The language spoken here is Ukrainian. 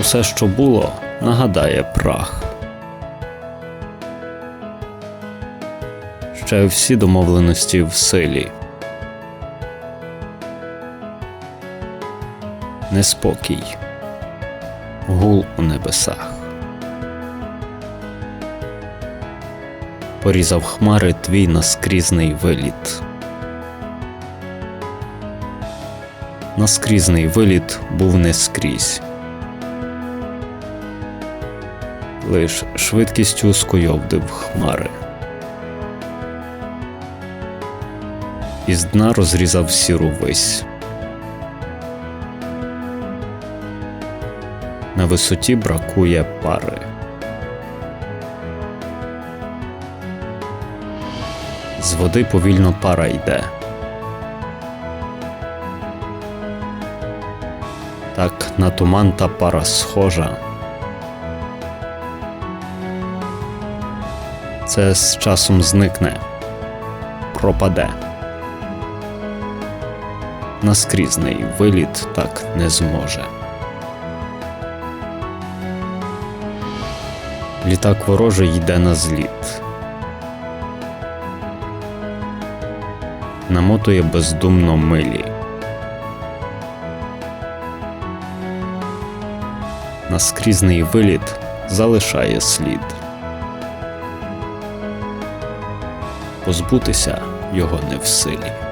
Усе, що було, нагадає прах. Ще всі домовленості в силі. Неспокій. Гул у небесах. Порізав хмари твій наскрізний виліт. Наскрізний виліт був не скрізь. Лиш швидкістю скойовдив хмари. Із дна розрізав сіру вись. На висоті бракує пари. З води повільно пара йде. Так на туман та пара схожа. Це з часом зникне, пропаде. Наскрізний виліт так не зможе. Літак ворожий йде на зліт. Намотує бездумно милі. Наскрізний виліт залишає слід. Позбутися його не в силі.